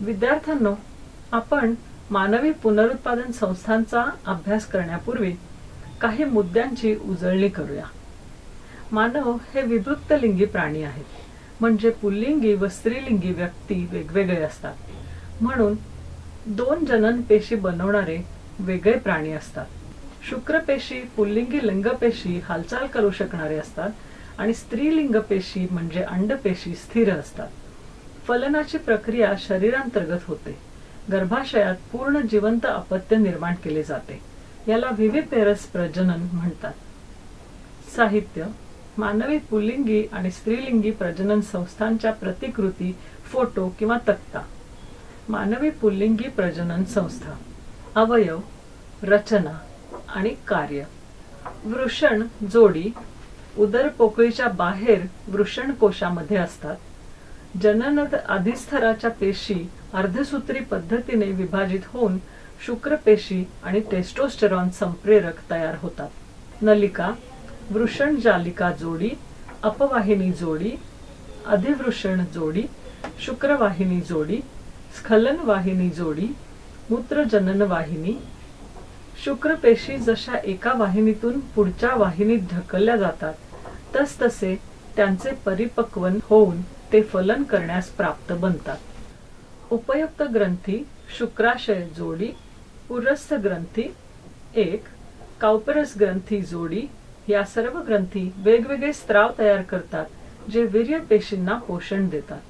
विद्यार्थ्यांनो आपण मानवी पुनरुत्पादन संस्थांचा अभ्यास करण्यापूर्वी काही मुद्द्यांची उजळणी करूया. मानव हे विभक्त लिंगी प्राणी आहेत. म्हणजे पुल्लिंगी व स्त्रीलिंगी व्यक्ती वेगवेगळे असतात. म्हणून दोन जनन पेशी बनवणारे वेगळे प्राणी असतात. शुक्रपेशी पुल्लिंगी लिंगपेशी हालचाल करू शकणारे असतात आणि स्त्रीलिंग पेशी म्हणजे अंडपेशी स्थिर असतात. फलनाची प्रक्रिया शरीरांतर्गत होते. गर्भाशयात पूर्ण जिवंत अपत्य निर्माण केले जाते. याला विविपेरस प्रजनन म्हणतात. साहित्य मानवी पुल्लिंगी आणि स्त्रीलिंगी प्रजनन संस्थांच्या प्रतिकृती फोटो किंवा तक्ता. मानवी पुल्लिंगी प्रजनन संस्था. अवयव रचना आणि कार्य. वृषण जोडी उदर पोकळीच्या बाहेर वृषण कोशामध्ये असतात. जननद अधिस्थराच्या पेशी अर्धसूत्री पद्धतीने विभाजित होऊन शुक्रपेशी आणि टेस्टोस्टेरॉन संप्रेरक तयार होतात. नलिका वृषण जालिका जोडी अपवाहिनी जोडी अधिवृषण जोडी शुक्रवाहिनी जोडी स्खलन वाहिनी जोडी मूत्रजनन वाहिनी शुक्रपेशी जशा एका वाहिनीतून पुढच्या वाहिनीत ढकलल्या जातात तसतसे त्यांचे परिपक्वन होऊन ते फलन करण्यास प्राप्त बनतात. उपयुक्त ग्रंथी शुक्राशय जोडी उरस्थ ग्रंथी एक काउपरस ग्रंथी जोडी या सर्व ग्रंथी वेगवेगळे स्त्राव तयार करतात जे वीर्य पेशींना पोषण देतात.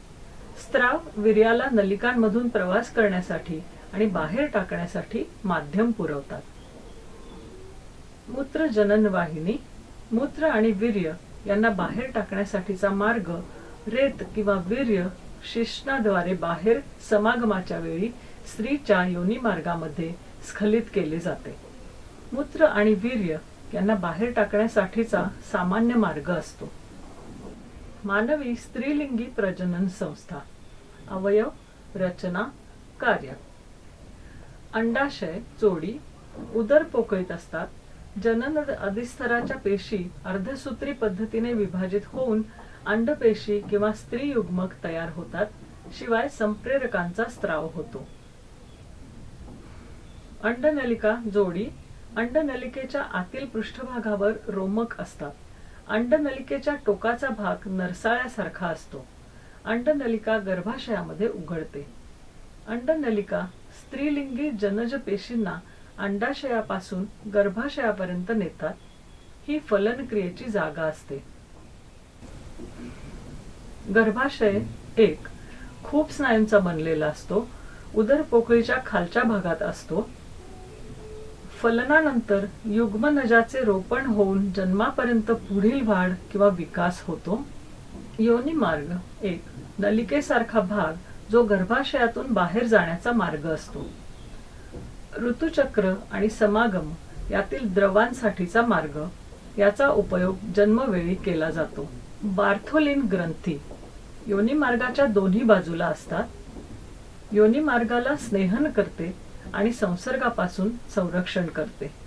स्त्राव वीर्याला नलिकांमधून प्रवास करण्यासाठी आणि बाहेर टाकण्यासाठी माध्यम पुरवतात. मूत्र जनन वाहिनी मूत्र आणि वीर्य यांना बाहेर टाकण्यासाठीचा मार्ग रेत किंवा वीर्य शिश्नाद्वारे बाहेर समागमाच्या वेळी स्त्रीच्या योनी मार्गामध्ये स्खलित केले जाते. मूत्र आणि वीर्य यांना बाहेर टाकण्यासाठीचा सामान्य मार्ग असतो. मानवी स्त्रीलिंगी प्रजनन संस्था. अवयव रचना कार्य. अंडाशय चोडी उदर पोकळीत असतात. जनन अधिस्तराच्या पेशी अर्धसूत्री पद्धतीने विभाजित होऊन अंडपेशी किंवा स्त्री युग्मक तयार होतात शिवाय संप्रेरकांचा स्त्राव होतो. अंडनलिका जोडी अंडनलिकेच्या आतील पृष्ठभागावर रोमक असतात. अंडनलिकेच्या टोकाचा भाग नरसाळ्यासारखा असतो. अंडनलिका गर्भाशयामध्ये उघडते. अंडनलिका स्त्रीलिंगी जनज पेशींना अंडाशयापासून गर्भाशयापर्यंत नेतात. ही फलन क्रियेची जागा असते. गर्भाशय एक खूप स्नायूंचा बनलेला असतो उदर पोकळीच्या खालच्या भागात असतो. फलनानंतर युग्मनजाचे रोपण होऊन जन्मापर्यंत पुढील वाढ किंवा विकास होतो. योनी मार्ग एक नलिकेसारखा भाग जो गर्भाशयातून बाहेर जाण्याचा मार्ग असतो. ऋतुचक्र आणि समागम यातील द्रवांसाठीचा मार्ग याचा उपयोग जन्मवेळी केला जातो. बार्थोलिन ग्रंथी. योनी मार्गाच्या दोन्ही बाजूला असतात. योनी मार्गाला स्नेहन करते आणि संसर्गापासून संरक्षण करते.